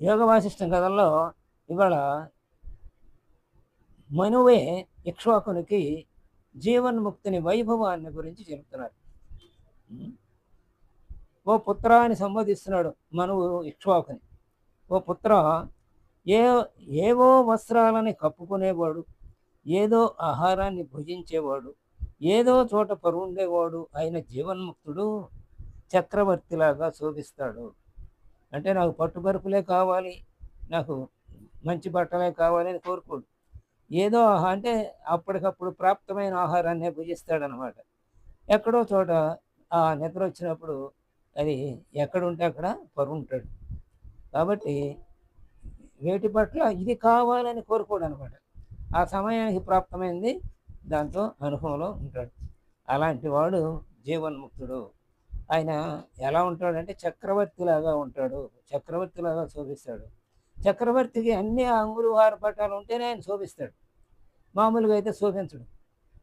యోగ వాసిష్టం కథల్లో ఇవాళ మనువే ఇక్ష్వాకునికి జీవన్ముక్తిని వైభవాన్ని గురించి చెబుతున్నారు. ఓ పుత్రాన్ని సంబోధిస్తున్నాడు మనువు ఇక్ష్వాకుని ఓ పుత్ర ఏ ఏవో వస్త్రాలని కప్పుకునేవాడు ఏదో ఆహారాన్ని భుజించేవాడు ఏదో చోట పరుండేవాడు ఆయన జీవన్ముక్తుడు చక్రవర్తిలాగా శోభిస్తాడు. అంటే నాకు పట్టుబరుపులే కావాలి నాకు మంచి బట్టలే కావాలి అని కోరుకోడు. ఏదో ఆహా- అంటే అప్పటికప్పుడు ప్రాప్తమైన ఆహారాన్ని భుజిస్తాడనమాట ఎక్కడో చోట ఆ నిద్ర వచ్చినప్పుడు అది ఎక్కడుంటే అక్కడ పరుంటాడు. కాబట్టి వేటి పట్ల ఇది కావాలని కోరుకోడు అనమాట ఆ సమయానికి ప్రాప్తమైంది దాంతో అనుభవంలో ఉంటాడు. అలాంటి వాడు జీవన్ముక్తుడు. ఆయన ఎలా ఉంటాడంటే చక్రవర్తిలాగా ఉంటాడు చక్రవర్తిలాగా శోభిస్తాడు. చక్రవర్తికి అన్ని అంగులు పటాలు ఉంటేనే ఆయన శోభిస్తాడు. మామూలుగా అయితే శోభించడు.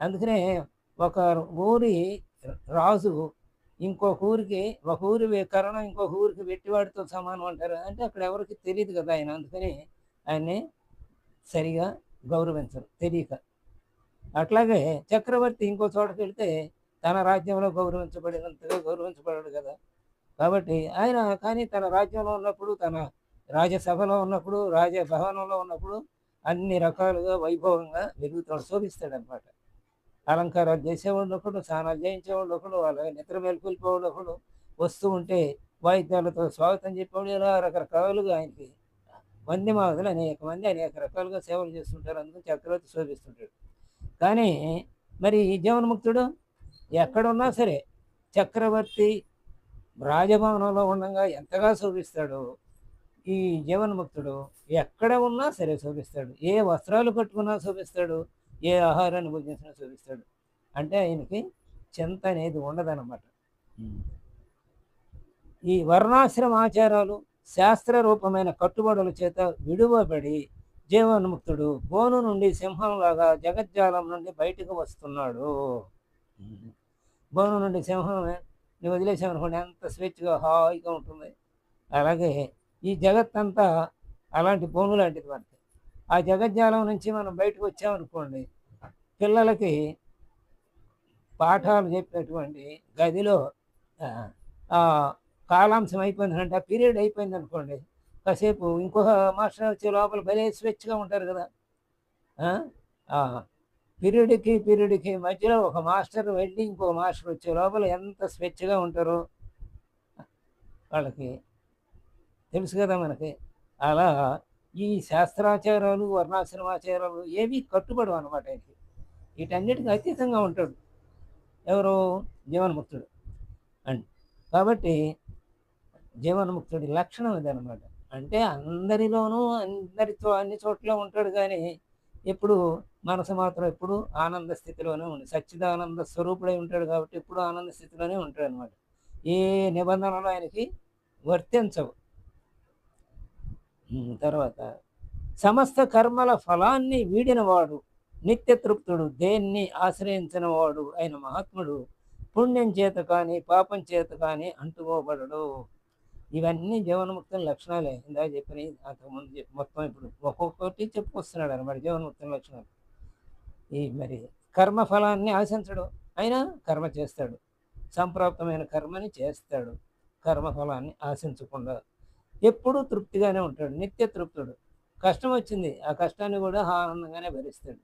అందుకనే ఒక ఊరి రాజు ఇంకొక ఊరికి ఒక ఊరి కరణం ఇంకొక ఊరికి వెట్టివాడితో సమానం అంటారు. అంటే అక్కడ ఎవరికి తెలియదు కదా ఆయన. అందుకని ఆయన్ని సరిగా గౌరవించరు తెలియక. అట్లాగే చక్రవర్తి ఇంకో చోటకి వెళ్తే తన రాజ్యంలో గౌరవించబడినంతగా గౌరవించబడాడు కదా. కాబట్టి ఆయన కానీ తన రాజ్యంలో ఉన్నప్పుడు తన రాజసభలో ఉన్నప్పుడు రాజభవనంలో ఉన్నప్పుడు అన్ని రకాలుగా వైభవంగా వెలుగుతాడు శోభిస్తాడు అనమాట అలంకారాలు చేసేవాళ్ళు ఒకడు స్నానాలు చేయించేవాళ్ళు ఒకడు అలాగే నిద్ర మేల్కొల్పేవాళ్ళు ఒకడు వస్తూ ఉంటే వాయిద్యాలతో స్వాగతం చెప్పేవాడు ఇలా రకరకాలుగా ఆయనకి మంది మాదులు అనేక మంది అనేక రకాలుగా సేవలు చేస్తుంటారు. అందుకని చక్రవర్తి శోభిస్తుంటాడు. కానీ మరి ఈ జీవన్ముక్తుడు ఎక్కడున్నా సరే చక్రవర్తి రాజభవనంలో ఉండగా ఎంతగా శోభిస్తాడో? ఈ జీవన్ముక్తుడు ఎక్కడ ఉన్నా సరే శోభిస్తాడు. ఏ వస్త్రాలు కట్టుకున్నా శోభిస్తాడు. ఏ ఆహారాన్ని భుజించినా శోభిస్తాడు. అంటే ఆయనకి చింత అనేది ఉండదన్నమాట. ఈ వర్ణాశ్రమ ఆచారాలు శాస్త్ర రూపమైన కట్టుబడుల చేత విడువబడి జీవన్ముక్తుడు బోను నుండి సింహంలాగా జగజ్జాలం నుండి బయటకు వస్తున్నాడు. బోను నుండి సింహం నువ్వు వదిలేసామనుకోండి ఎంత స్వేచ్ఛగా హాయిగా ఉంటుంది. అలాగే ఈ జగత్తంతా అలాంటి బోను లాంటిది మనకి ఆ జగజ్జాలం నుంచి మనం బయటకు వచ్చామనుకోండి పిల్లలకి పాఠాలు చెప్పినటువంటి గదిలో కాలాంశం అయిపోయిందంటే ఆ పీరియడ్ అయిపోయింది అనుకోండి కాసేపు ఇంకొక మాస్టర్ వచ్చే లోపల భలే స్వేచ్ఛగా ఉంటారు కదా. పీరియడ్కి పీరియడ్కి మధ్యలో ఒక మాస్టర్ వెళ్ళి ఇంకో మాస్టర్ వచ్చే లోపల ఎంత స్వేచ్ఛగా ఉంటారో వాళ్ళకి తెలుసు కదా మనకి. అలా ఈ శాస్త్రాచారాలు వర్ణాశ్రమాచారాలు ఏవి కట్టుబడు అనమాట ఆయనకి. వీటన్నిటికీ అతీతంగా ఉంటాడు. ఎవరు జీవన్ముక్తుడు అండ్ కాబట్టి జీవన్ముక్తుడి లక్షణం ఇదనమాట అంటే అందరిలోనూ అందరితో అన్ని చోట్ల ఉంటాడు కానీ ఎప్పుడు మనసు మాత్రం ఎప్పుడు ఆనంద స్థితిలోనే ఉంది సచ్చిదానంద స్వరూపుడై ఉంటాడు కాబట్టి ఎప్పుడు ఆనంద స్థితిలోనే ఉంటాడు అనమాట ఏ నిబంధనలు ఆయనకి వర్తించవు. తర్వాత సమస్త కర్మల ఫలాన్ని వీడినవాడు నిత్య తృప్తుడు దేన్ని ఆశ్రయించిన వాడు ఆయన మహాత్ముడు పుణ్యం చేత కానీ పాపం చేత కానీ అంటుకోబడడు. ఇవన్నీ జీవన్ముక్తం లక్షణాలే. ఇందాక చెప్పిన అంతకుముందు మొత్తం ఇప్పుడు ఒక్కొక్కటి చెప్పుకొస్తున్నాడు అనమాట జీవన్ముక్తం లక్షణాలు. ఈ మరి కర్మ ఫలాన్ని ఆశించడు. అయినా కర్మ చేస్తాడు. సంప్రాప్తమైన కర్మని చేస్తాడు. కర్మ ఫలాన్ని ఆశించకుండా ఎప్పుడూ తృప్తిగానే ఉంటాడు. నిత్య తృప్తుడు. కష్టం వచ్చింది. ఆ కష్టాన్ని కూడా ఆనందంగానే భరిస్తాడు.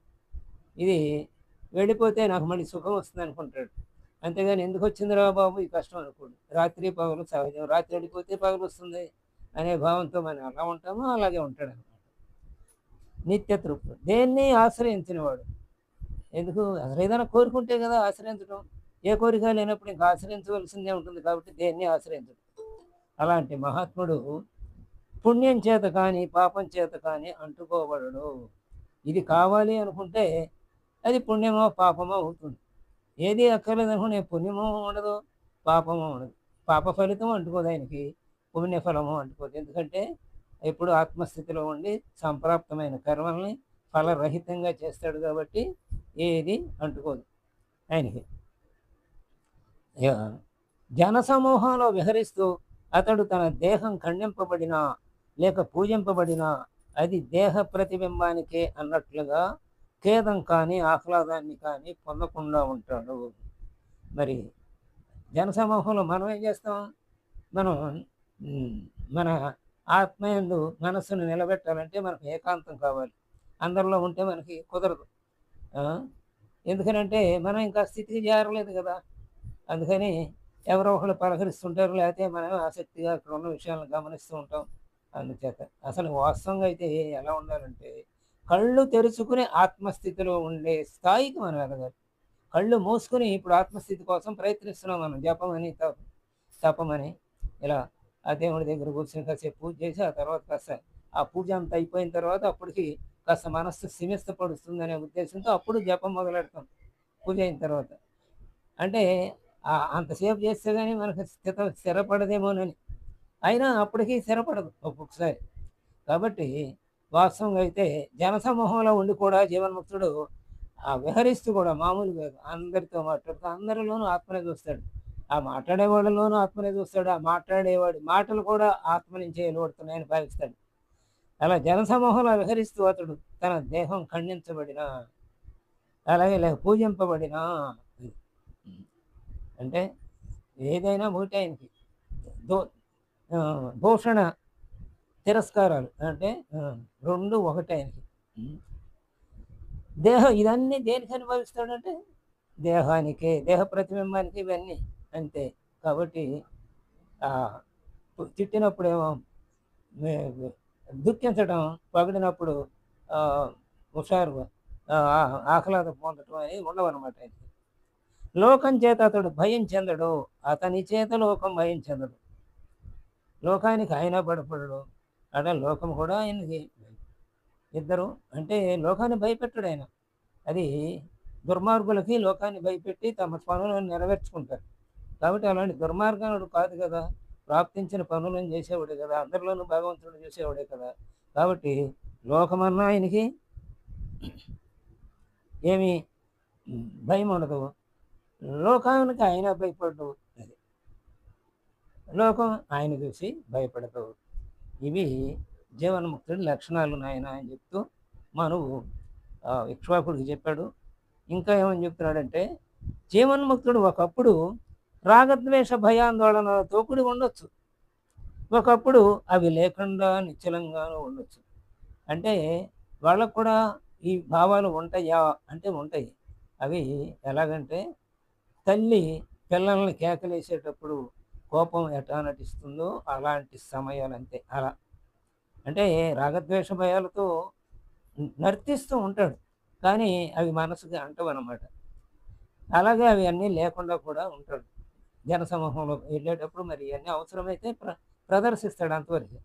ఇది వెళ్ళిపోతే నాకు మళ్ళీ సుఖం వస్తుంది అనుకుంటాడు అంతేగాని ఎందుకు వచ్చిందిరా బాబు ఈ కష్టం అనుకోండి. రాత్రి పగలు సహజం. రాత్రి వెళ్ళిపోతే పగలు వస్తుంది అనే భావంతో మనం ఎలా ఉంటామో? అలాగే ఉంటాడు అనమాట నిత్య తృప్తి. దేన్ని ఆశ్రయించినవాడు? ఎందుకు? అసలు ఏదైనా కోరుకుంటే కదా ఆశ్రయించడం ఏ కోరిక లేనప్పుడు ఇంకా ఆశ్రయించవలసిందే ఉంటుంది కాబట్టి దేన్ని ఆశ్రయించడం అలాంటి మహాత్ముడు పుణ్యం చేత కానీ పాపం చేత కానీ అంటుకోబడడు. ఇది కావాలి అనుకుంటే అది పుణ్యమో పాపమో అవుతుంది. ఏది అక్కర్లేదు అనుకోండి పుణ్యము ఉండదు పాపము ఉండదు. పాప ఫలితం అంటుకోదు ఆయనకి పుణ్యఫలము అంటుకోదు. ఎందుకంటే ఎప్పుడు ఆత్మస్థితిలో ఉండి సంప్రాప్తమైన కర్మల్ని ఫలరహితంగా చేస్తాడు కాబట్టి ఏది అంటుకోదు ఆయనకి. జనసమూహంలో విహరిస్తూ అతడు తన దేహం ఖండింపబడినా లేక పూజింపబడినా అది దేహ ప్రతిబింబానికే అన్నట్లుగా ఖేదం కానీ ఆహ్లాదాన్ని కానీ పొందకుండా ఉంటాడు. మరి జనసమూహంలో మనం ఏం చేస్తాం? మనం మన ఆత్మయందు మనస్సును నిలబెట్టాలంటే మనకు ఏకాంతం కావాలి. అందరిలో ఉంటే మనకి కుదరదు. ఎందుకనంటే మనం ఇంకా స్థితికి చేరలేదు కదా. అందుకని ఎవరో ఒకళ్ళు పలకరిస్తుంటారు లేకపోతే మనం ఆసక్తిగా అక్కడ ఉన్న విషయాలను గమనిస్తూ ఉంటాం. అందుచేత అసలు వాస్తవంగా అయితే ఎలా ఉండాలంటే కళ్ళు తెరుచుకుని ఆత్మస్థితిలో ఉండే స్థాయికి మనం ఎదగాలి కళ్ళు మూసుకుని ఇప్పుడు ఆత్మస్థితి కోసం ప్రయత్నిస్తున్నాం మనం. జపమని తప తపమని ఇలా ఆ దేవుడి దగ్గర కూర్చొని కాసేపు పూజ చేసి ఆ తర్వాత కాస్త ఆ పూజ అంతా అయిపోయిన తర్వాత అప్పటికి కాస్త మనస్సు సిమిస్త పడుతుందనే ఉద్దేశంతో అప్పుడు జపం మొదలెడతాం పూజ అయిన తర్వాత. అంటే అంతసేపు చేస్తే కానీ మనకు స్థిత స్థిరపడదేమోనని. అయినా అప్పటికి స్థిరపడదు ఒక్కొక్కసారి. కాబట్టి వాస్తవంగా అయితే జనసమూహంలో ఉండి కూడా జీవన్ముక్తుడు ఆ విహరిస్తూ కూడా మామూలుగా అందరితో మాట్లాడుతూ అందరిలోనూ ఆత్మనే చూస్తాడు. ఆ మాట్లాడేవాళ్ళలోనూ ఆత్మనే చూస్తాడు. ఆ మాట్లాడేవాడి మాటలు కూడా ఆత్మ నుంచే వెలువడుతున్నాయని భావిస్తాడు. అలా జనసమూహంలో విహరిస్తూ అతడు తన దేహం ఖండించబడిన అలాగే లేక పూజింపబడిన అంటే ఏదైనా ఒకటి ఆయనకి దో ఆ, తిరస్కారాలు అంటే రెండు ఒకటి ఆయనకి దేహం ఇదన్నీ దేనికి అనుభవిస్తాడంటే దేహానికే దేహ ప్రతిబింబానికి ఇవన్నీ అంతే. కాబట్టి ఆ, తిట్టినప్పుడేమో దుఃఖించడం పగిడినప్పుడు ఆ, హుషారు ఆహ్లాద పొందటం అనేది ఉండవన్నమాట ఆయనకి. లోకం చేత అతడు భయం చెందడు అతని చేత లోకం భయం చెందడు. లోకానికి ఆయన పడపడడు అక్కడ లోకం కూడా ఆయనకి ఇద్దరు. అంటే లోకాన్ని భయపెట్టడు ఆయన. అది దుర్మార్గులకి లోకాన్ని భయపెట్టి తమ పనులను నెరవేర్చుకుంటారు. కాబట్టి అలాంటి దుర్మార్గానుడు కాదు కదా. ప్రాప్తించిన పనులను చేసేవాడే కదా. అందరిలోనూ భగవంతుడు చేసేవాడే కదా. కాబట్టి లోకమన్నా ఆయనకి ఏమి భయం ఉండదు. లోకానికి ఆయన భయపడదు అది లోకం ఆయన చూసి భయపడదు. ఇవి జీవన్ముక్తుడి లక్షణాలు నాయన అని చెప్తూ మనవు ఇక్ష్వాకుడికి చెప్పాడు. ఇంకా ఏమని చెప్తున్నాడంటే జీవన్ముక్తుడు ఒకప్పుడు రాగద్వేష భయాందోళనలతో కూడి ఉండొచ్చు. ఒకప్పుడు అవి లేకుండా నిశ్చలంగానూ ఉండొచ్చు. అంటే వాళ్ళకు కూడా ఈ భావాలు ఉంటాయా? అంటే ఉంటాయి. అవి ఎలాగంటే తల్లి పిల్లల్ని కేకలేసేటప్పుడు కోపం ఎట్లా నటిస్తుందో అలాంటి సమయాలు అంతే అలా. అంటే రాగద్వేష భయాలతో నర్తిస్తూ ఉంటాడు కానీ అవి మనసుకి అంటవన్నమాట. అలాగే అవి అన్నీ లేకుండా కూడా ఉంటాడు. జనసమూహంలో వెళ్ళేటప్పుడు మరి ఇవన్నీ అవసరమైతే ప్ర ప్రదర్శిస్తాడు అంతవరకు.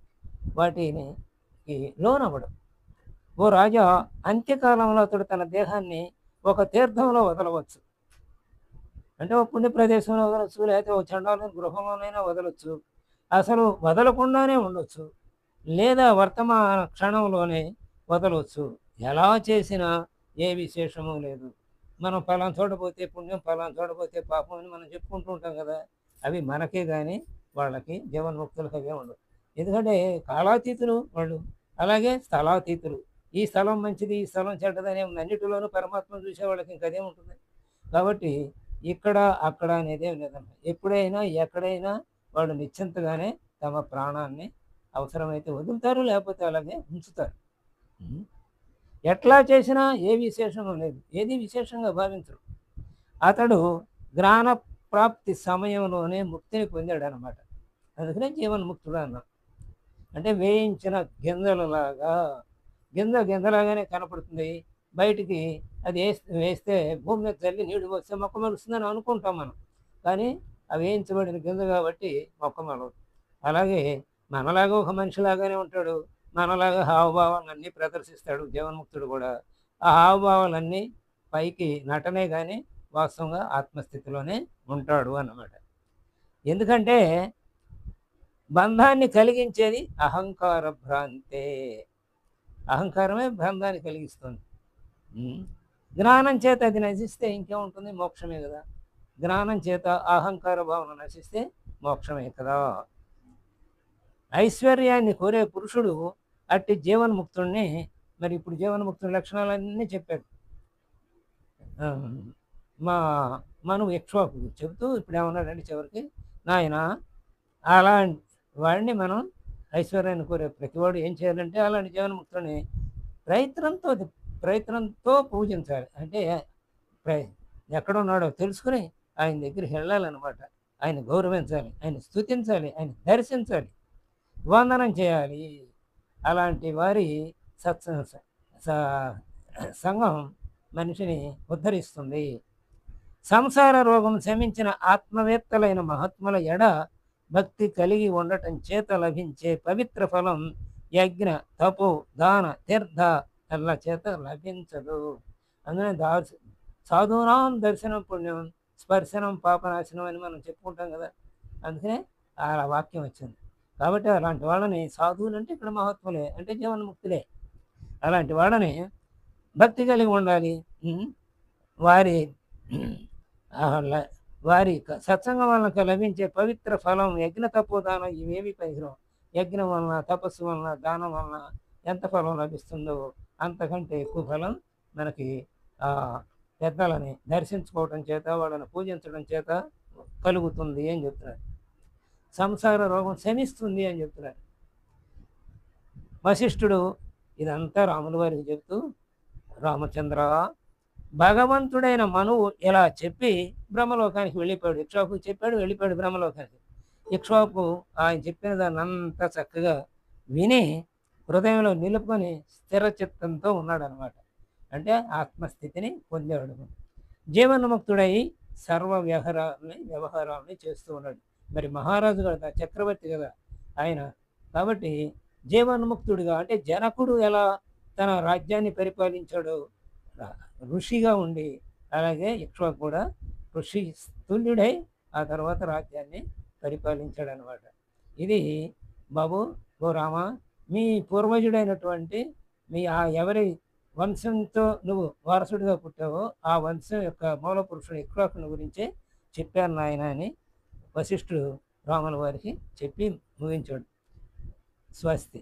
వాటిని లోనవ్వడం. ఓ రాజా అంత్యకాలంలో అతడు తన దేహాన్ని ఒక తీర్థంలో వదలవచ్చు. అంటే ఒక పుణ్య ప్రదేశంలో వదలవచ్చు లేకపోతే ఒక చండాలని గృహంలోనైనా వదలవచ్చు అసలు వదలకుండానే ఉండొచ్చు. లేదా వర్తమాన క్షణంలోనే వదలవచ్చు ఎలా చేసినా ఏ విశేషము లేదు. మనం పలానా చోట పోతే పుణ్యం పలానా చోట పోతే పాపం అని మనం చెప్పుకుంటూ ఉంటాం కదా. అవి మనకే కానీ వాళ్ళకి జీవన్ముక్తులకు అవే ఉండవు. ఎందుకంటే కాలాతీతులు వాళ్ళు. అలాగే స్థలాతీతులు. ఈ స్థలం మంచిది ఈ స్థలం చెడ్డదనే ఉంది అన్నిటిలోనూ పరమాత్మ చూసే వాళ్ళకి ఇంకదే ఉంటుంది కాబట్టి ఇక్కడ అక్కడ అనేది లేదన్న ఎప్పుడైనా ఎక్కడైనా వాళ్ళు నిశ్చింతగానే తమ ప్రాణాన్ని అవసరమైతే వదులుతారు లేకపోతే అలాగే ఉంచుతారు. ఎట్లా చేసినా ఏ విశేషము లేదు. ఏది విశేషంగా భావించరు. అతడు జ్ఞాన ప్రాప్తి సమయంలోనే ముక్తిని పొందాడు అనమాట అందుకనే జీవన్ముక్తుడు అన్నాం అంటే వేయించిన గింజలలాగా గింజ గింజలాగానే కనపడుతుంది. బయటికి అది వేస్తే వేస్తే భూమి మీద తల్లి నీళ్ళు వస్తే మొక్క మొలుస్తుందని అనుకుంటాం మనం. కానీ అవి వేయించబడిన కింద కాబట్టి మొక్క మొలవదు. అలాగే మనలాగా ఒక మనిషిలాగానే ఉంటాడు. మనలాగా హావభావాలన్నీ ప్రదర్శిస్తాడు జీవన్ముక్తుడు కూడా. ఆ హావభావాలన్నీ పైకి నటనే కానీ వాస్తవంగా ఆత్మస్థితిలోనే ఉంటాడు అన్నమాట. ఎందుకంటే బంధాన్ని కలిగించేది అహంకార భ్రాంతే. అహంకారమే బంధాన్ని కలిగిస్తుంది. జ్ఞానం చేత అది నశిస్తే ఇంకేముంటుంది? మోక్షమే కదా. జ్ఞానం చేత అహంకార భావన నశిస్తే మోక్షమే కదా. ఐశ్వర్యాన్ని కోరే పురుషుడు అట్టి జీవన్ముక్తుడిని మరి ఇప్పుడు జీవన్ముక్తుడి లక్షణాలన్నీ చెప్పాడు. మా మనం యక్ష్వాకు చెబుతూ ఇప్పుడు ఏమన్నాడండి చివరికి నాయన అలాంటి వాడిని మనం ఐశ్వర్యాన్ని కోరే ప్రతివాడు ఏం చేయాలంటే అలాంటి జీవన్ముక్తుడిని ప్రయత్నంతో ప్రయత్నంతో పూజించాలి. అంటే ఎక్కడున్నాడో తెలుసుకుని ఆయన దగ్గరికి వెళ్ళాలన్నమాట. ఆయన గౌరవించాలి ఆయన స్తుతించాలి ఆయన దర్శించాలి వందనం చేయాలి. అలాంటి వారి సత్స స- సంఘం మనిషిని ఉద్ధరిస్తుంది. సంసార రోగం శమించిన ఆత్మవేత్తలైన మహాత్ముల ఎడ భక్తి కలిగి ఉండటం చేత లభించే పవిత్ర ఫలం యజ్ఞ తపో దాన తీర్థ అల్ల చేత లభించదు. అందుకని దా సాధునాం దర్శనం పుణ్యం స్పర్శనం పాపనాశనం అని మనం చెప్పుకుంటాం కదా. అందుకనే ఆ వాక్యం వచ్చింది. కాబట్టి అలాంటి వాళ్ళని సాధువులు అంటే ఇక్కడ మహత్వలే అంటే జీవన్ముక్తులే. అలాంటి వాళ్ళని భక్తి కలిగి ఉండాలి. వారి వారి సత్సంగం వలన లభించే పవిత్ర ఫలం యజ్ఞ తపోదానం ఇవేవి పరిగ్రహం యజ్ఞం వలన తపస్సు వలన దానం వలన ఎంత ఫలం లభిస్తుందో అంతకంటే ఎక్కువ ఫలం మనకి ఆ పెద్దలని దర్శించుకోవటం చేత వాళ్ళని పూజించడం చేత కలుగుతుంది అని చెప్తున్నారు. సంసార రోగం శమిస్తుంది అని చెప్తున్నారు. వశిష్ఠుడు ఇదంతా రాముల వారికి చెప్తూ రామచంద్ర భగవంతుడైన మనువు ఇలా చెప్పి బ్రహ్మలోకానికి వెళ్ళిపోయాడు. ఇక్ష్వాకు చెప్పాడు వెళ్ళిపోయాడు బ్రహ్మలోకానికి. ఇక్ష్వాకు ఆయన చెప్పిన దాన్ని అంతా చక్కగా విని హృదయంలో నిలుపుకొని స్థిర చిత్తంతో ఉన్నాడనమాట. అంటే ఆత్మస్థితిని పొందాడు. జీవన్ముక్తుడై సర్వ వ్యవహారాలని వ్యవహారాలని చేస్తూ ఉన్నాడు. మరి మహారాజు కదా చక్రవర్తి కదా ఆయన. కాబట్టి జీవన్ముక్తుడిగా అంటే జనకుడు ఎలా తన రాజ్యాన్ని పరిపాలించాడో ఋషిగా ఉండి అలాగే ఇక్ష్వా కూడా ఋషి తుల్యుడై ఆ తర్వాత రాజ్యాన్ని పరిపాలించాడు అనమాట ఇది బాబు ఓ రామ మీ పూర్వజుడైనటువంటి మీ ఆ ఎవరి వంశంతో నువ్వు వారసుడిగా పుట్టావో ఆ వంశం యొక్క మూల పురుషుడు ఇక్ష్వాకుని గురించే చెప్పాను నాయన అని వశిష్ఠుడు రాముల వారికి చెప్పి ముగించాడు. స్వస్తి.